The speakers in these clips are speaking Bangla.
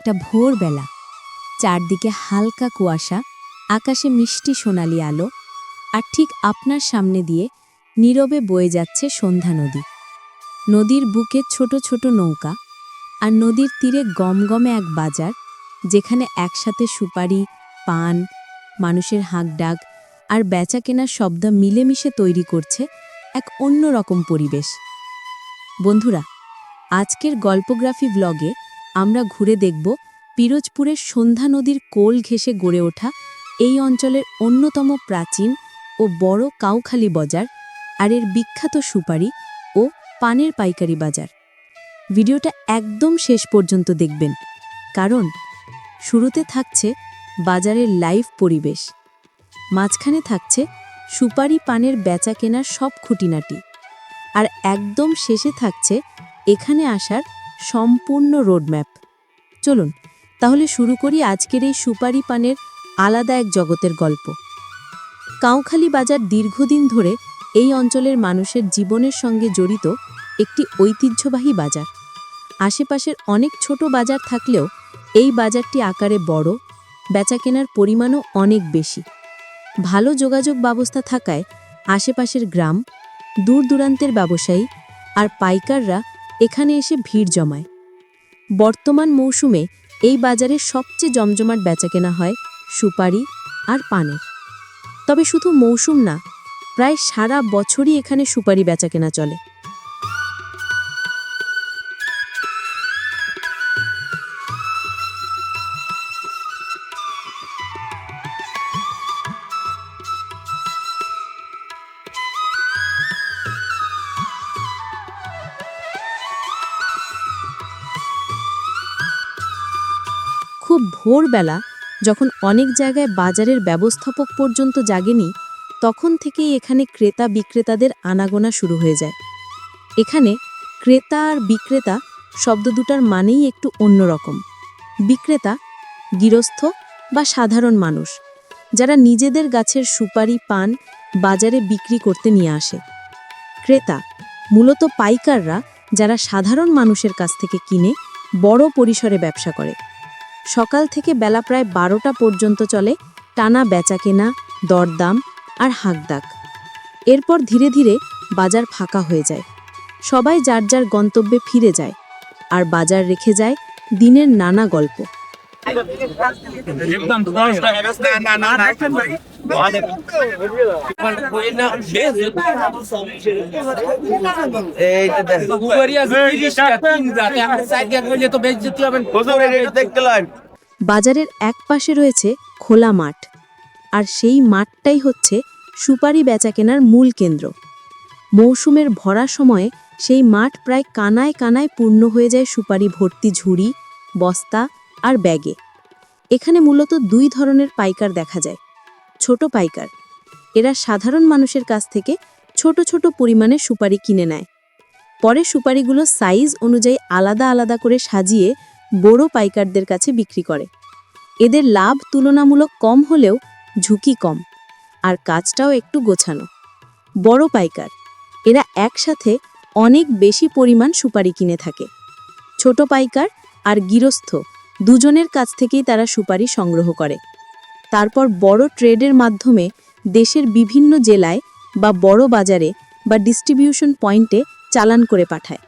একটা ভোরবেলা, চারদিকে হালকা কুয়াশা, আকাশে মিষ্টি সোনালি আলো, আর ঠিক আপনার সামনে দিয়ে নীরবে বয়ে যাচ্ছে সন্ধ্যা নদী। নদীর বুকে ছোট ছোট নৌকা আর নদীর তীরে গমগমে এক বাজার, যেখানে একসাথে সুপারি, পান, মানুষের হাঁকডাক আর বেচা কেনার শব্দ মিলেমিশে তৈরি করছে এক অন্যরকম পরিবেশ। বন্ধুরা, আজকের গল্পগ্রাফি ব্লগে আমরা ঘুরে দেখব পিরোজপুরের সন্ধ্যা নদীর কোল ঘেঁষে গড়ে ওঠা এই অঞ্চলের অন্যতম প্রাচীন ও বড় কাউখালি বাজার আর এর বিখ্যাত সুপারি ও পানের পাইকারি বাজার। ভিডিওটা একদম শেষ পর্যন্ত দেখবেন, কারণ শুরুতে থাকছে বাজারের লাইভ পরিবেশ। মাঝখানে থাকছে সুপারি পানের বেচা কেনার সব খুঁটিনাটি। আর একদম শেষে থাকছে এখানে আসার সম্পূর্ণ রোডম্যাপ। চলুন, তাহলে শুরু করি আজকের এই সুপারি পানের আলাদা এক জগতের গল্প। কাউখালি বাজার দীর্ঘদিন ধরে এই অঞ্চলের মানুষের জীবনের সঙ্গে জড়িত একটি ঐতিহ্যবাহী বাজার। আশেপাশের অনেক ছোট বাজার থাকলেও এই বাজারটি আকারে বড়, বেচাকেনার পরিমাণও অনেক বেশি। ভালো যোগাযোগ ব্যবস্থা থাকায় আশেপাশের গ্রাম দূর দূরান্তের ব্যবসায়ী আর পাইকাররা এখানে এসে ভিড় জমায়। বর্তমান মৌসুমে এই বাজারে সবচেয়ে জমজমাট বেচাকেনা হয় সুপারি আর পানের। তবে শুধু মৌসুম না, প্রায় সারা বছরই এখানে সুপারি বেচাকেনা চলে। ভোরবেলা, যখন অনেক জায়গায় বাজারের ব্যবস্থাপক পর্যন্ত জাগেনি, তখন থেকেই এখানে ক্রেতা বিক্রেতাদের আনাগোনা শুরু হয়ে যায়। এখানে ক্রেতা আর বিক্রেতা শব্দ দুটার মানেই একটু অন্যরকম বিক্রেতা গৃহস্থ বা সাধারণ মানুষ, যারা নিজেদের গাছের সুপারি, পান বাজারে বিক্রি করতে নিয়ে আসে। ক্রেতা মূলত পাইকাররা যারা সাধারণ মানুষের কাছ থেকে কিনে বড় পরিসরে ব্যবসা করে। সকাল থেকে বেলা প্রায় বারোটা পর্যন্ত চলে টানা বেচা কেনা দরদাম আর হাঁকদাক এরপর ধীরে ধীরে বাজার ফাঁকা হয়ে যায় সবাই যার যার গন্তব্যে ফিরে যায় আর বাজার রেখে যায় দিনের নানা গল্প বাজারের এক পাশে রয়েছে খোলা মাঠ, আর সেই মাঠটাই হচ্ছে সুপারি বেচাকেনার মূল কেন্দ্র। মৌসুমের ভরা সময়ে সেই মাঠ প্রায় কানায় কানায় পূর্ণ হয়ে যায় সুপারি ভর্তি ঝুড়ি, বস্তা আর ব্যাগে। এখানে মূলত দুই ধরনের পাইকার দেখা যায়। ছোট পাইকার। এরা সাধারণ মানুষের কাছ থেকে ছোট ছোট পরিমাণে সুপারি কিনে নেয়। পরে সুপারিগুলো সাইজ অনুযায়ী আলাদা আলাদা করে সাজিয়ে বড় পাইকারদের কাছে বিক্রি করে। এদের লাভ তুলনামূলক কম হলেও ঝুঁকি কম, আর কাজটাও একটু গোছানো। বড় পাইকার, এরা একসাথে অনেক বেশি পরিমাণ সুপারি কিনে থাকে। ছোট পাইকার আর গৃহস্থ দুজনের কাছ থেকেই তারা সুপারি সংগ্রহ করে। তারপর বড় ট্রেডের মাধ্যমে দেশের বিভিন্ন জেলায় বা বড় বাজারে বা ডিস্ট্রিবিউশন পয়েন্টে চালান করে পাঠায়।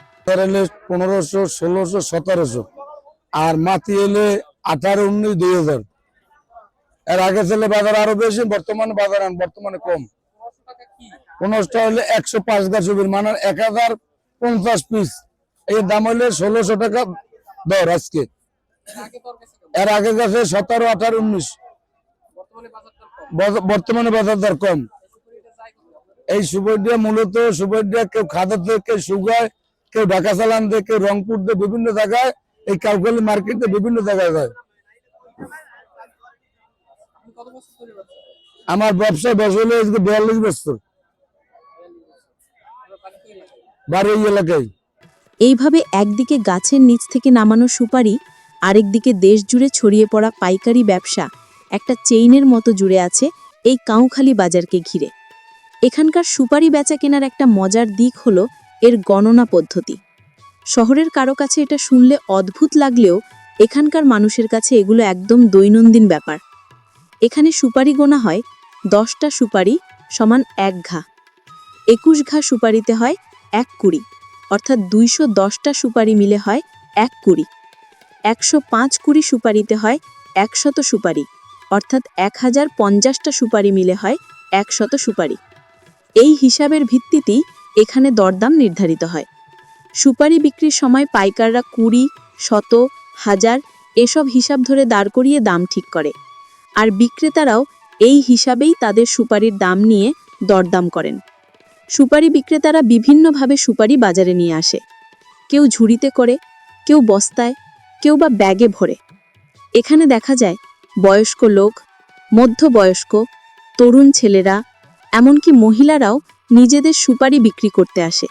পনেরোশো, ষোলোশো, সতেরোশো। আর মাতি এলে আঠারো, উনিশ, দুই হাজার। এর আগে ছিল বাজার আরও বেশি, বর্তমানে বাজার বর্তমানে কম। পনেরোটা হলে একশো পাঁচ গাছ ছবির মানে এক হাজার পঞ্চাশ পিস। এর দাম হলে ষোলোশো টাকা দর আজকে। এর আগে গেছে সতেরো, আঠারো, উনিশ। বর্তমানে বাজার দর কম? এই সুবর্ডিয়া মূলত সুবর্ডিয়া কেউ খাদা থেকে কেউ সুগায় কেউ ঢাকা চালান দিয়ে কেউ রংপুর দিয়ে বিভিন্ন জায়গায় এই কাউখালী মার্কেটে বিভিন্ন জায়গায় যায়। আমার ব্যবসা বছর হলো আজকে বিয়াল্লিশ বছর। বাড়ি এলাকায়? এইভাবে একদিকে গাছের নিচ থেকে নামানো সুপারি আরেকদিকে দেশ জুড়ে ছড়িয়ে পড়া পাইকারি ব্যবসা একটা চেইনের মতো জুড়ে আছে এই কাউখালী বাজারকে ঘিরে। এখানকার সুপারি বেচা কেনার একটা মজার দিক হলো এর গণনা পদ্ধতি। শহরের কারও কাছে এটা শুনলে অদ্ভুত লাগলেও এখানকার মানুষের কাছে এগুলো একদম দৈনন্দিন ব্যাপার। এখানে সুপারি গোনা হয় দশটা সুপারি সমান এক ঘা। একুশ ঘা সুপারিতে হয় এক কুড়ি, অর্থাৎ দুইশো দশটা সুপারি মিলে হয় এক কুড়ি। একশো পাঁচ কুড়ি সুপারিতে হয় একশত সুপারি। অর্থাৎ এক হাজার পঞ্চাশটা সুপারি মিলে হয় একশত সুপারি। এই হিসাবের ভিত্তিতেই এখানে দরদাম নির্ধারিত হয়। সুপারি বিক্রির সময় পাইকাররা কুড়ি, শত, হাজার এসব হিসাব ধরে দাঁড় করিয়ে দাম ঠিক করে। আর বিক্রেতারাও এই হিসাবেই তাদের সুপারির দাম নিয়ে দরদাম করেন। সুপারি বিক্রেতারা বিভিন্নভাবে সুপারি বাজারে নিয়ে আসে। কেউ ঝুড়িতে করে, কেউ বস্তায়, কেউ বা ব্যাগে ভরে। এখানে দেখা যায় বয়স্ক লোক, মধ্যবয়স্ক, তরুণ ছেলেরা, এমনকি মহিলারাও নিজেদের সুপারি বিক্রি করতে আসে।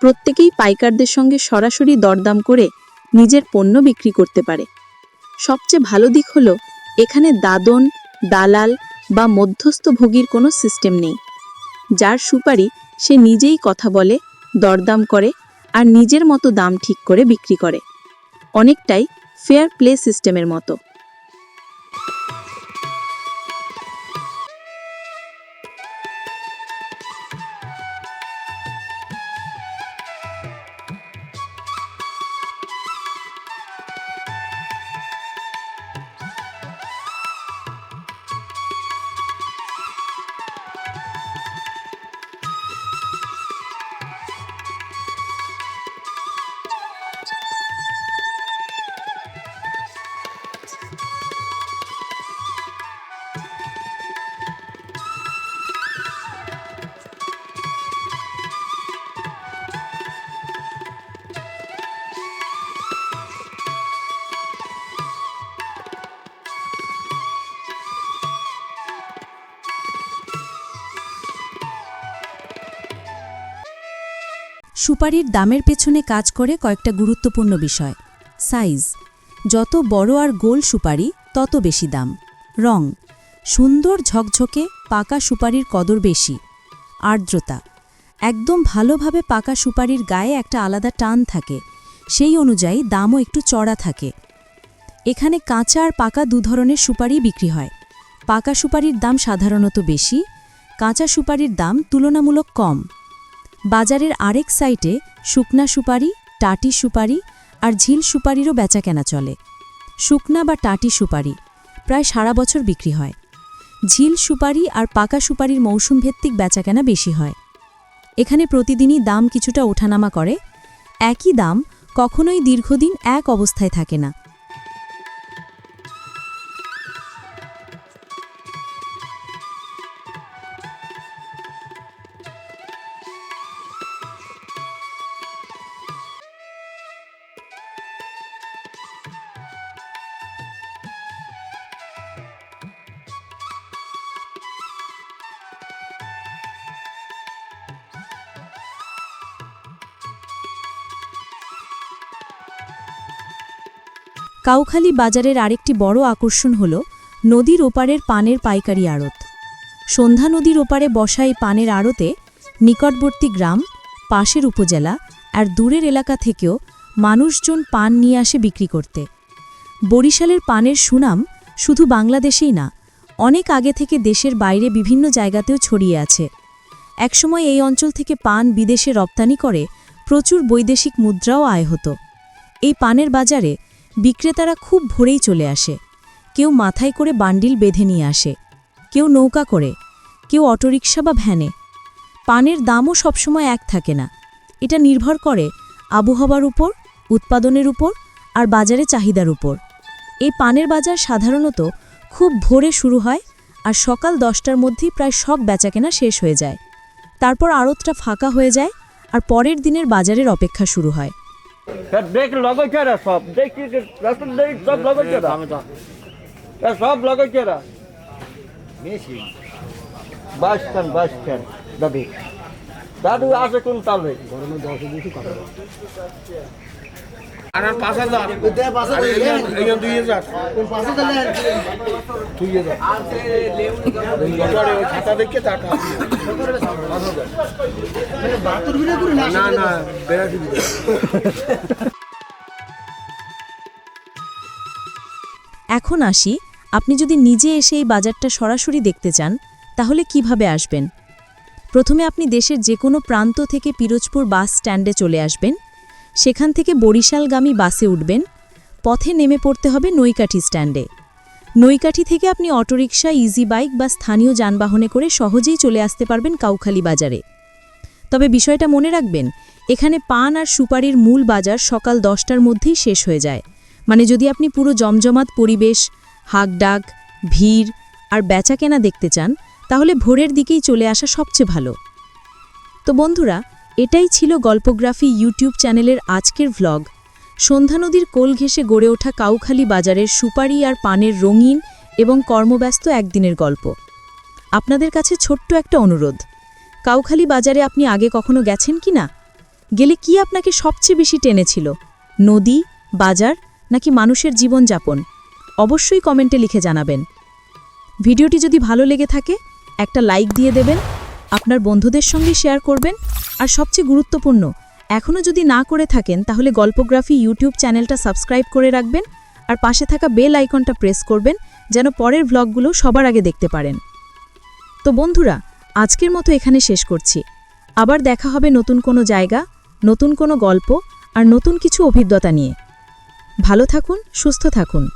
প্রত্যেকেই পাইকারদের সঙ্গে সরাসরি দরদাম করে নিজের পণ্য বিক্রি করতে পারে। সবচেয়ে ভালো দিক হলো, এখানে দাদন, দালাল বা মধ্যস্থ ভোগীর কোনো সিস্টেম নেই। যার সুপারি সে নিজেই কথা বলে, দরদাম করে আর নিজের মতো দাম ঠিক করে বিক্রি করে। অনেকটাই ফেয়ার প্লে সিস্টেমের মতো। সুপারির দামের পেছনে কাজ করে কয়েকটা গুরুত্বপূর্ণ বিষয়। সাইজ। যত বড় আর গোল সুপারি, তত বেশি দাম। রং। সুন্দর ঝকঝকে পাকা সুপারির কদর বেশি। আর্দ্রতা। একদম ভালোভাবে পাকা সুপারির গায়ে একটা আলাদা টান থাকে। সেই অনুযায়ী দামও একটু চড়া থাকে। এখানে কাঁচা আর পাকা দু ধরনের সুপারি বিক্রি হয়। পাকা সুপারির দাম সাধারণত বেশি, কাঁচা সুপারির দাম তুলনামূলক কম। বাজারের আরেক সাইটে শুকনা সুপারি, টাটি সুপারি আর ঝিল সুপারিরও বেচাকেনা চলে। শুকনা বা টাটি সুপারি প্রায় সারা বছর বিক্রি হয়। ঝিল সুপারি আর পাকা সুপারির মৌসুম ভিত্তিক বেচাকেনা বেশি হয়। এখানে প্রতিদিনই দাম কিছুটা ওঠানামা করে। একই দাম কখনোই দীর্ঘদিন এক অবস্থায় থাকে না। কাউখালী বাজারের আরেকটি বড় আকর্ষণ হল নদীর ওপারের পানের পাইকারি আড়ত। সন্ধ্যা নদীর ওপারে বসা এই পানের আড়তে নিকটবর্তী গ্রাম, পাশের উপজেলা আর দূরের এলাকা থেকেও মানুষজন পান নিয়ে আসে বিক্রি করতে। বরিশালের পানের সুনাম শুধু বাংলাদেশেই না, অনেক আগে থেকে দেশের বাইরে বিভিন্ন জায়গাতেও ছড়িয়ে আছে। একসময় এই অঞ্চল থেকে পান বিদেশে রপ্তানি করে প্রচুর বৈদেশিক মুদ্রাও আয় হতো। এই পানের বাজারে বিক্রেতারা খুব ভোরেই চলে আসে। কেউ মাথায় করে বান্ডিল বেঁধে নিয়ে আসে, কেউ নৌকা করে, কেউ অটোরিকশা বা ভ্যানে। পানের দামও সবসময় এক থাকে না। এটা নির্ভর করে আবহাওয়ার উপর, উৎপাদনের উপর আর বাজারে চাহিদার উপর। এই পানের বাজার সাধারণত খুব ভোরে শুরু হয় আর সকাল দশটার মধ্যেই প্রায় সব বেচাকেনা শেষ হয়ে যায়। তারপর আড়তটা ফাঁকা হয়ে যায় আর পরের দিনের বাজারের অপেক্ষা শুরু হয়। দেখ লগাইছে রে সব? দেখি রাস্তা দেখ সব লগাইছে রে? এ সব লগাইছে রে? বাস খান বাস খান দাদু। দাদু আছে কোন তালে? আর আর পাঁচ হাজার। এখন আসি, আপনি যদি নিজে এসে এই বাজারটা সরাসরি দেখতে চান, তাহলে কীভাবে আসবেন? প্রথমে আপনি দেশের যে কোনো প্রান্ত থেকে পিরোজপুর বাস স্ট্যান্ডে চলে আসবেন। সেখান থেকে বরিশালগামী বাসে উঠবেন। পথে নেমে পড়তে হবে নৈকাঠি স্ট্যান্ডে। নৈকাঠি থেকে আপনি অটোরিকশা, ইজি বাইক বা স্থানীয় যানবাহনে করে সহজেই চলে আসতে পারবেন কাউখালী বাজারে। তবে বিষয়টা মনে রাখবেন, এখানে পান আর সুপারির মূল বাজার সকাল দশটার মধ্যেই শেষ হয়ে যায়। মানে যদি আপনি পুরো জমজমাট পরিবেশ, হাকডাক, ভিড় আর বেচাকেনা দেখতে চান, তাহলে ভোরের দিকেই চলে আসা সবচেয়ে ভালো। তো বন্ধুরা এটাই ছিল গল্পগ্রাফি ইউটিউব চ্যানেলের আজকের ভ্লগ সন্ধ্যা নদীর কোল ঘেঁষে গড়ে ওঠা কাউখালি বাজারের সুপারি আর পানের রঙিন এবং কর্মব্যস্ত একদিনের গল্প। আপনাদের কাছে ছোট্ট একটা অনুরোধ। কাউখালি বাজারে আপনি আগে কখনো গেছেন কি না? গেলে কি আপনাকে সবচেয়ে বেশি টেনেছিল? নদী, বাজার নাকি মানুষের জীবনযাপন? অবশ্যই কমেন্টে লিখে জানাবেন। ভিডিওটি যদি ভালো লেগে থাকে, একটা লাইক দিয়ে দেবেন আপনার বন্ধুদের সঙ্গে শেয়ার করবেন। আর সবচেয়ে গুরুত্বপূর্ণ এখনও যদি না করে থাকেন, তাহলে গল্পগ্রাফি ইউটিউব চ্যানেলটা সাবস্ক্রাইব করে রাখবেন আর পাশে থাকা বেল আইকনটা প্রেস করবেন, যেন পরের ভ্লগগুলো সবার আগে দেখতে পারেন। তো বন্ধুরা, আজকের মতো এখানে শেষ করছি। আবার দেখা হবে নতুন কোনো জায়গা, নতুন কোনো গল্প আর নতুন কিছু অভিজ্ঞতা নিয়ে। ভালো থাকুন, সুস্থ থাকুন।